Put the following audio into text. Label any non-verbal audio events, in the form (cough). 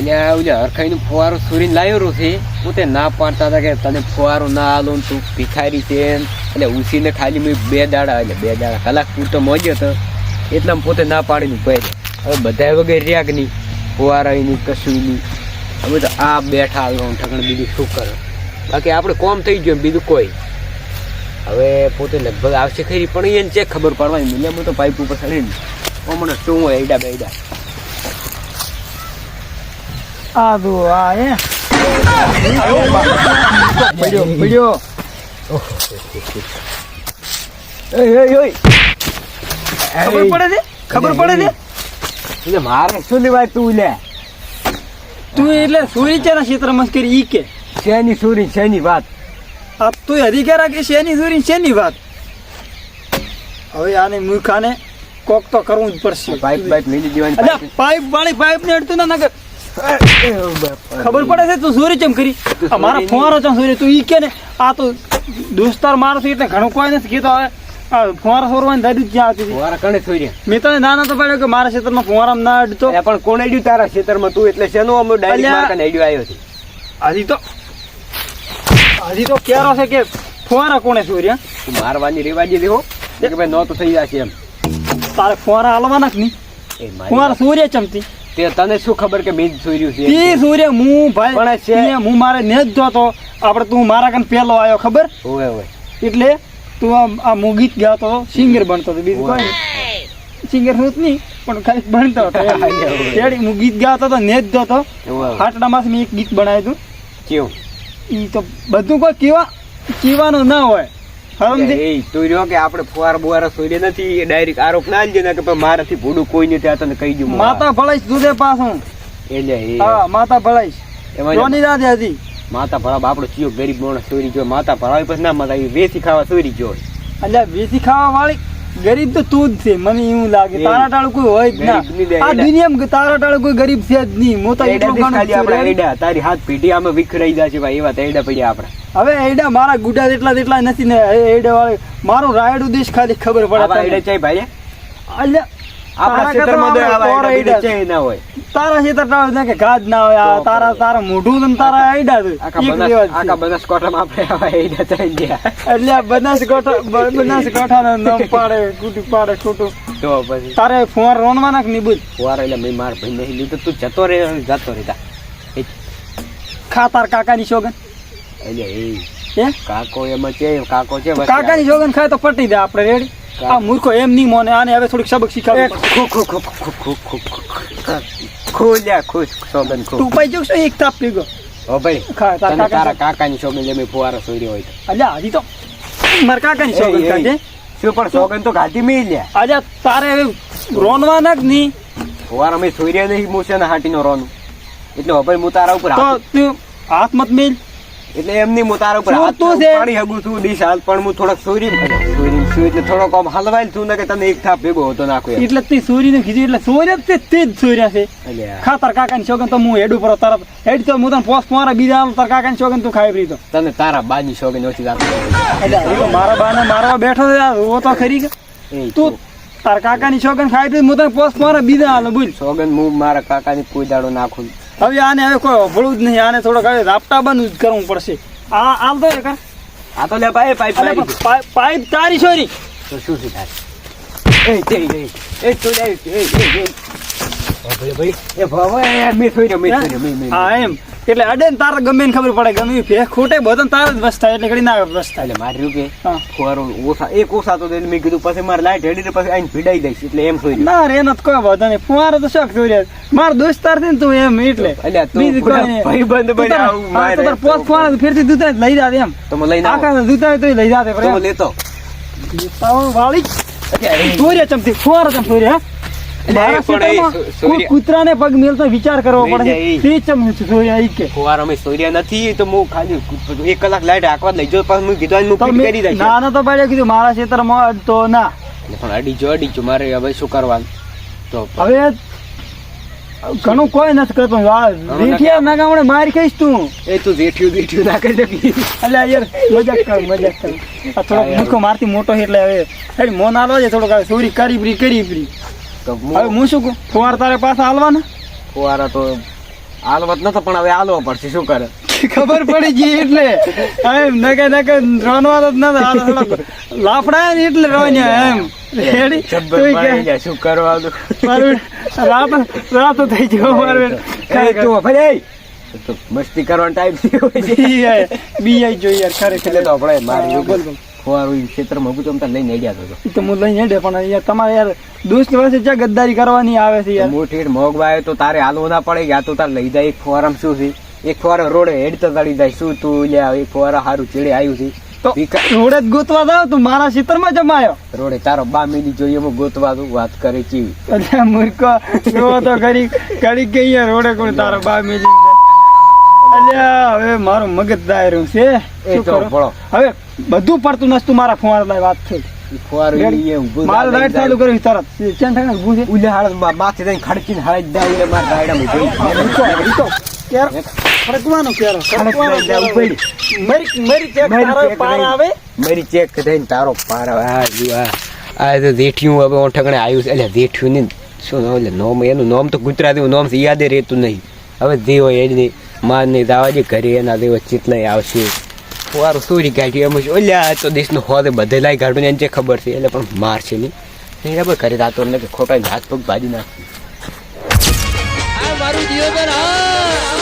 અલ્યા ઓલે હરખાઈનું ફુવારો સુરીને લાવ્યો છે પોતે ના પાડતા હતા કે તને ફુવારો ના આલો તું ભિખારી છે. એટલે ઉસીને ખાલી મેં બે દાડા એટલે બે દાડા કલાક પૂરતો મોજ્યો હતો એટલા પોતે ના પાડીને પહેરે હવે બધા વગર રહ્યા કે નહીં ફુવારા નહીં કશું નહીં હવે તો આ બેઠા આવ્યો ઠકણ બીજું શું કરો બાકી આપણે કોમ થઈ ગયું બીજું કોઈ હવે પોતે લગભગ આવશે ખરી પણ એને ચેક ખબર પડવાની મિલે તો પાઇપ ઉપર ચડીને મને શું હોય એડા બેડા આ દો આ એ પડ્યો. ખબર પડે ખબર પડે છે? મારે શું લેવાય તું લે તું એટલે સુરી છે ને ક્ષેત્ર મસ્કરી ઈ કે? શેની સુરી શેની વાત આ તું અધિકાર કે શેની સુરી શેની વાત હવે આને મૂર્ખાને કોક તો કરવું જ પડશે પાઇપ પાઇપ લઈ દેવાની પાઇપ વાળી પાઇપ ને અડતું ના નગર. ખબર પડે છે તું સુરી ચમ કરી? મારા ફુવારો ચમ સુરી? તું ઈ કે ને આ તો દોસ્તાર મારો છે એટલે ઘણું કોઈ નથી કીધું હવે. ફુવારા સોરવાની દાદી જ્યાં હતી. મારા કણે સુરી મેં તને નાના તો પાડ્યો કે મારા ક્ષેત્રમાં ફુવારામાં ના અડતો પણ કોણ આડ્યું તારા ખેતરમાં તું એટલે શેનો અમે ડાયરેક્ટ અલ્યા. મારા આવ્યો છે? હજી તો હજી તો ક્યારો છે કે ફુવારા કોણે સોર્યા? તું મારવાની રેવાજી દેવો કે ભાઈ નો તો થઈ જશે એમ. તારે ફુવારા હાલવાના જ નહીં? ફુવારા સૂર્ય ચમતી તે તને શું ખબર કે બીજ સૂર્યું છે? તે સૂર્ય હું ભાઈ પણ છે. હું મારે ને જ જોતો. આપણે તું મારા કન પેલો આવ્યો ખબર? ઓય ઓય. એટલે તું આ આ હું ગીત ગાતો સિંગર બનતો હતો બીજું કોઈ સિંગર હું જ નહીં પણ ખાલી બનતો હતો. (laughs) હું ગીત ગાતો હતો ને જ જોતો. ઓવે માસ હાટડામાં મેં એક ગીત બનાવ્યું કેવું? હતું એ તો બધું કોઈ કેવા કેવાનું ના હોય. સમજી તું રહ્યો કે આપણે ફુવાર બુવારા સોઈ નથી એ ડાયરેક્ટ આરોપ ના આલજે ને કે મારાથી ભૂડું કોઈ નથી આ તને કહી દઉં માતા ભળાઈશ દૂધે પાછું. એટલે એ. હા માતા ભળાઈશ એમાં જોની દાદી હતી માતા ભરાવ આપણો ચિયો ગરીબ માણસ ચોરી જો માતા ભરાવી પછી ના માતા એ વેચી ખાવા ચોરી જો એટલે વેસી ખાવા વાળી ગરીબ તો તું જ છે મને એવું લાગે. તારા ટાળું કોઈ હોય જ ના. આ દુનિયામાં તારા ટાળું કોઈ ગરીબ છે જ નહીં. મોટા એટલું. એડા. તારી હાથ પીટી આમાં વિખરાઈ જાય છે ભાઈ. એવા એડા પડ્યા આપણે. હવે એડા મારા ગુડા જેટલા જેટલા નથી ને એડા વાળી. મારું રાયડું દેશ ખાલી ખબર પડે એડા ચાઈ ભાઈ અલ્યા, આપણા તો કરતાં આવા ચાય ના હોય. તારા ખેતર ટાળું કે ગાજ ના હોય આ તારા તારા મોઢું ને તારા આઈડા છે. આખા બનાસ જેવા જ છે. આખા બનાસકાંઠામાં આપણે આવા એડા ચાઈ ગયા. એટલે આ બનાસકાંઠા બ- બનાસકાંઠાનું નામ પાડે ખોટું પાડે ખોટું. તો પછી? તારે ફુવાર રોનવા નાખ નહીં બુજ ફુવાર એટલે મેં માર ભાઈ નહીં લીધું તું જતો રે જતો રે ખા તાર કાકાની શોગન એટલે એ કાકો એમાં છે કાકો છે કાકાની શોગન ખાય તો પટી દે આપણે રેડી આ મૂર્ખો એમ નહીં મોને આને હવે થોડીક સબક શીખવાડે ખોલ્યા ખોજ સોગન ખો તું પાઈ જોશો એક તાપ પીગો. ઓ ભાઈ તને તારા કાકાની સોગન જમે ફુવારા સોરી હોય અલ્યા હજી તો મારા કાકાની સોગન કાઢે. શું પણ સોગન તો ઘાટી મે લ્યા. અલ્યા તારે રોનવાના જ નહીં. ફુવારા મે સોર્યા નહીં મોસે ને હાટીનો રોનું. એટલે હવે હું તારા ઉપર હાથ મત મેલ. એટલે એમની હું તારા ઉપર હાથ? પાડી હગું છું ડીશ હાલ પણ હું થોડોક સોરી સોરી છું એટલે થોડોક આમ હલવાયેલ છું ને કે તને એક થાપ ભેગો હતો નાખો એટલે તે ને કીધું એટલે સૂર્ય તે તે જ સોર્યા છે. ખાતર તાર કાકાની શોગન તો હું હેડ ઉપર તરત હેડ તો હું તને પોસ્ટ મારા બીજા તાર કાકાની શોગન તું ખાઈ ફરી તો. તને તારા બાની શોગન ઓછી લાગે મારા બા ને મારા બેઠો છે હું તો ખરી તું. તાર કાકાની શોગન ખાઈ ફરી હું તને પોસ્ટ મારા બીજા હાલ બોલ. શોગન હું મારા કાકાની કોઈ દાડો નાખું. હવે આને હવે કોઈ અભળું જ નહીં. આને થોડોક હવે રાપટા બંધ જ કરવું પડશે. આ આલ તો કર આ તો લે ભાઈ પાઇપ પાઇપ તારી છોરી. તો શું છે તારી? એ તે એ એ તો લે એ એ એ. ભાઈ ભાઈ. એ ભાઈ મે થોઈ મે થોઈ મે મે હા એમ. એટલે અડે ને તારે ગમે ને ખબર પડે ગમે ફે ખોટે બધો તારે જ બસ થાય એટલે ઘડી ના બસ થાય. એટલે મારી રૂપે હા. ફુવારો ઓછા એક ઓછા તો મેં કીધું પછી મારે લાઈટ હેડી ને પછી આઈને ભીડાઈ દઈશ એટલે એમ થઈ ના રે નથી કોઈ વાંધો નહીં. ફુવારો તો શોખ રહ્યા માર દોસ્તારથી તું એમ એટલે. તું તું બન્યા તાર- આવું મારે તો. પોત તો ફેરથી દૂધ લઈ જાતે એમ. તો લઈ ના આખા દૂધ તો લઈ જાતે તો લેતો. તાવ વાળી. અત્યારે એ- ચમતી ફુવારો ચમ ચોર્યા મારા પણ સોર્યા- કૂતરાને પગ મેલતો વિચાર કરવો પડે. તે ચમ ચોર્યા ઈ કે. ફુવારો અમે સોર્યા નથી તો હું ખાલી એક કલાક લાઈટ આખવા લઈ જો પછી હું કીધું હું કરી દઈશ ના ના તો પાડ્યો કીધું મારા ખેતરમાં તો ના. પણ અડી જો અડી જો મારે હવે શું કરવાનું? તો હવે ઘણું કોઈ નથી કરતો રેઠિયા ના ગામડે મારી ખાઈશ તું. એ તું રેઠિયું રેઠિયું ના કરી શકી એટલે યાર મજાક કર મજાક કર. આ થોડોક મૂકો મારથી મોટો એટલે હવે મોન આલવા છે થોડોક સોરી ચોરી કરી પરી કરી પરી તો હવે હું શું કહું? ફુવાર તારે પાછા હાલવાના? ફુવારા તો હાલવત નતો પણ હવે હાલવો પડશે શું કરે? ખબર પડી ગઈ એટલે. એમ નકે નકે રોનવા તો ન લાફડા ને એટલે રોન્યા એમ. રેડી શું કરવાનું રાત રાત થઈ ગયો મારું તું ભાઈ તો મસ્તી કરવાનો ટાઈમ બી હોય જોઈએ ખરેખર. તો આપણે મારી હા, બોલ, બોલ. ફુવારું ક્ષેત્રમાં હું તો લઈને અડ્યા હતો. તો હું લઈને હેડે પણ યાર તમારે યાર દોસ્ત વર્ષે જ્યાં ગદ્દારી કરવાની આવે છે યાર? મોટી મોગવાય તો તારે હાલવું ના પડે કે તો તારે લઈ જાય એક ફોરમ શું છે? એક ફોર રોડે હેડ તો તળી જાય શું તું લ્યા એક ફોર હારું ચેડે આવ્યું છે. તો રોડે જ ગોતવા જાવ તું મારા ક્ષેત્રમાં જમાયો. રોડે તારો બા મિલી જોઈએ હું ગોતવા દઉં વાત કરે ચીવી. એટલે મૂર્ખો જો તો ઘડી ઘડી ગઈ રોડે કોઈ તારો બા મેલી અલ્યા હવે મારું મગજ દાયરું છે. એ તો ભળો. હવે બધું પડતું નસતું મારા ફુવાર લાય વાત થઈ મારે લાઈટ ચાલુ કર્યું તરત. ચેન થાય ઊભું છે? ઉલે મા- માથે જઈને ખડકીને હાળી જ માર રાયડામાં જોઈ. ક્યારે ફરકવાનો ક્યારે ફરકવાનો ફરકવાનો ક્યારે? પડી. મરી મરી ચેક તારો પાર આવે? મારી ચેક થઈને તારો પાર આવે. આ જો આ આ તો જેઠિયું હવે ઓઠકણે આવ્યું છે. એટલે જેઠિયું ને શું નામ એટલે નોમ એનું નામ તો ગુજરાતી નામ છે યાદ રહેતું નહીં. હવે જે હોય નહીં માર નહીં. દાવા જે ઘરે એના દેવો ચિતલાય આવશે. ફુવારું સોરી કાઢ્યું. એમ છે ઓલ્યા તો દેશનું હોદે બધે લાઈ કાઢું એને જે ખબર છે. એટલે પણ માર છે નહીં. નહીં ખબર ઘરે રાતો એટલે ખોટા હાથ પગ ભાજી નાખ. મારું જીવન